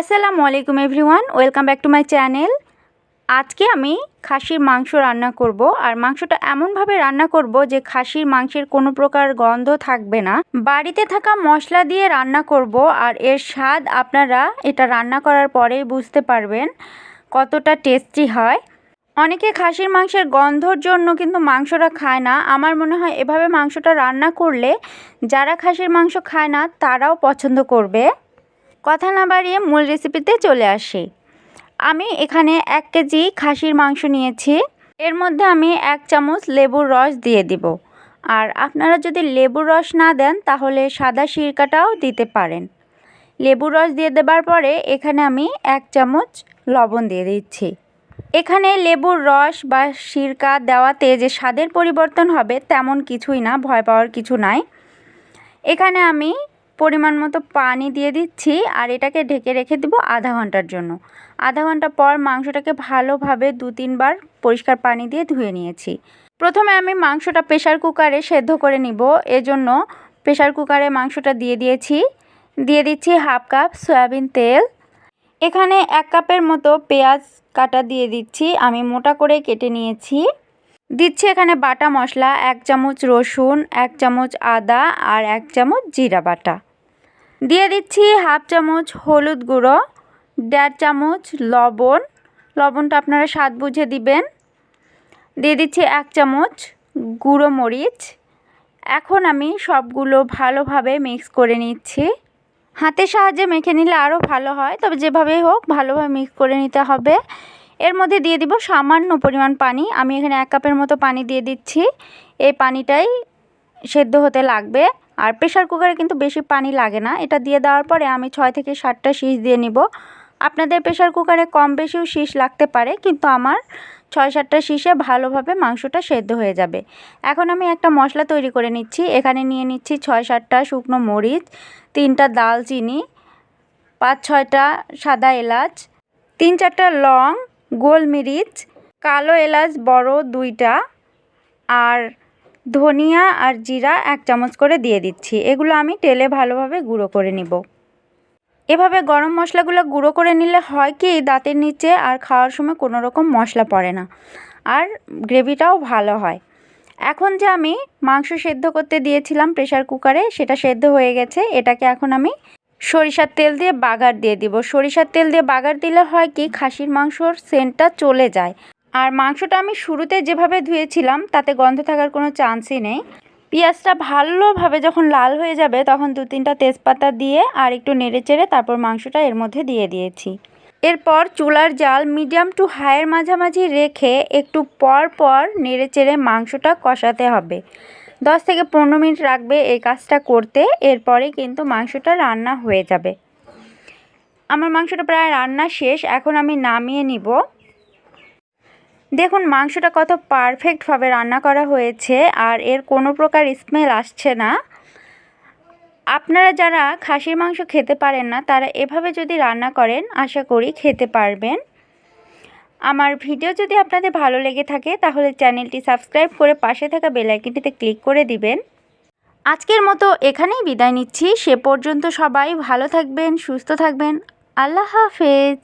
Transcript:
আসসালামু আলাইকুম everyone, welcome back to my channel. আজকে আমি খাসির মাংস রান্না করব, আর মাংসটা এমনভাবে রান্না করব যে খাসির মাংসের কোনো প্রকার গন্ধ থাকবে না। বাড়িতে থাকা মশলা দিয়ে রান্না করব, আর এর স্বাদ আপনারা এটা রান্না করার পরেই বুঝতে পারবেন কতটা টেস্টি হয়। অনেকে খাসির মাংসের গন্ধর জন্য কিন্তু মাংসটা খায় না। আমার মনে হয় এভাবে মাংসটা রান্না করলে যারা খাসির মাংস খায় না, তারাও পছন্দ করবে। কথা না বাড়িয়ে মূল রেসিপিতে চলে আসি। আমি এখানে এক কেজি খাসির মাংস নিয়েছি। এর মধ্যে আমি এক চামচ লেবুর রস দিয়ে দিব। আর আপনারা যদি লেবুর রস না দেন, তাহলে সাদা সিরকাটাও দিতে পারেন। লেবুর রস দিয়ে দেবার পরে এখানে আমি এক চামচ লবণ দিয়ে দিচ্ছি। এখানে লেবুর রস বা সিরকা দেওয়াতে যে স্বাদের পরিবর্তন হবে, তেমন কিছুই না, ভয় পাওয়ার কিছু নাই। এখানে আমি পরিমাণ মতো পানি দিয়ে দিচ্ছি আর এটাকে ঢেকে রেখে দেবো আধা ঘণ্টার জন্য। আধা ঘণ্টা পর মাংসটাকে ভালোভাবে দু তিনবার পরিষ্কার পানি দিয়ে ধুয়ে নিয়েছি। প্রথমে আমি মাংসটা প্রেশার কুকারে সেদ্ধ করে নিব। এজন্য প্রেশার কুকারে মাংসটা দিয়ে দিয়েছি। দিয়ে দিচ্ছি হাফ কাপ সয়াবিন তেল। এখানে এক কাপের মতো পেঁয়াজ কাটা দিয়ে দিচ্ছি। আমি মোটা করে কেটে নিয়েছি। দিচ্ছি এখানে বাটা মশলা, এক চামচ রসুন, এক চামচ আদা আর এক চামচ জিরা বাটা। দিয়ে দিচ্ছি হাফ চামচ হলুদ গুঁড়ো, দেড় চামচ লবণ। লবণটা আপনারা স্বাদ বুঝে দিবেন। দিয়ে দিচ্ছি এক চামচ গুঁড়ো মরিচ। এখন আমি সবগুলো ভালোভাবে মিক্স করে নিচ্ছি। হাতের সাহায্যে মেখে নিলে আরও ভালো হয়, তবে যেভাবেই হোক ভালোভাবে মিক্স করে নিতে হবে। এর মধ্যে দিয়ে দিব সামান্য পরিমাণ পানি। আমি এখানে এক কাপের মতো পানি দিয়ে দিচ্ছি। এই পানিটাই সেদ্ধ হতে লাগবে। আর প্রেশার কুকারে কিন্তু বেশি পানি লাগে না। এটা দিয়ে দেওয়ার পরে আমি ছয় থেকে সাতটা শীষ দিয়ে নিব। আপনাদের প্রেশার কুকারে কম বেশিও শীষ লাগতে পারে, কিন্তু আমার ছয় সাতটা শীষে ভালোভাবে মাংসটা সেদ্ধ হয়ে যাবে। এখন আমি একটা মশলা তৈরি করে নিচ্ছি। এখানে নিয়ে নিচ্ছি ছয় সাতটা শুকনো মরিচ, তিনটা দালচিনি, পাঁচ ছয়টা সাদা এলাচ, তিন চারটা লং, গোলমরিচ, কালো এলাচ বড় দুইটা, আর ধনিয়া আর জিরা এক চামচ করে দিয়ে দিচ্ছি। এগুলো আমি তেলে ভালোভাবে গুঁড়ো করে নিব। এভাবে গরম মশলাগুলো গুঁড়ো করে নিলে হয় কি, দাঁতের নিচে আর খাওয়ার সময় কোনো রকম মশলা পড়ে না আর গ্রেভিটাও ভালো হয়। এখন যে আমি মাংস সেদ্ধ করতে দিয়েছিলাম প্রেশার কুকারে, সেটা সেদ্ধ হয়ে গেছে। এটাকে এখন আমি সরিষার তেল দিয়ে বাগার দিয়ে দিব। সরিষার তেল দিয়ে বাগার দিলে হয় কি, খাসির মাংসর সেন্টটা চলে যায়। আর মাংসটা আমি শুরুতে যেভাবে ধুয়েছিলাম, তাতে গন্ধ থাকার কোনো চান্সই নেই। পেঁয়াজটা ভালোভাবে যখন লাল হয়ে যাবে, তখন দু তিনটা তেজপাতা দিয়ে আর একটু নেড়ে চেড়ে তারপর মাংসটা এর মধ্যে দিয়ে দিয়েছি। এরপর চুলার জাল মিডিয়াম টু হাইয়ের মাঝামাঝি রেখে একটু পর পর নেড়ে চেড়ে মাংসটা কষাতে হবে। দশ থেকে পনেরো মিনিট রাখবে এই কাজটা করতে এরপরে কিন্তু মাংসটা রান্না হয়ে যাবে। আমার মাংসটা প্রায় রান্না শেষ, এখন আমি নামিয়ে নিব। দেখুন, মাংসটা কত পারফেক্টভাবে রান্না করা হয়েছে আর এর কোনো প্রকার স্মেল আসছে না। আপনারা যারা খাসির মাংস খেতে পারেন না, তারা এভাবে যদি রান্না করেন, আশা করি খেতে পারবেন। আমার ভিডিও যদি আপনাদের ভালো লেগে থাকে, তাহলে চ্যানেলটি সাবস্ক্রাইব করে পাশে থাকা বেলাইকিনটিতে ক্লিক করে দিবেন। আজকের মতো এখানেই বিদায় নিচ্ছি। সে পর্যন্ত সবাই ভালো থাকবেন, সুস্থ থাকবেন। আল্লাহ হাফেজ।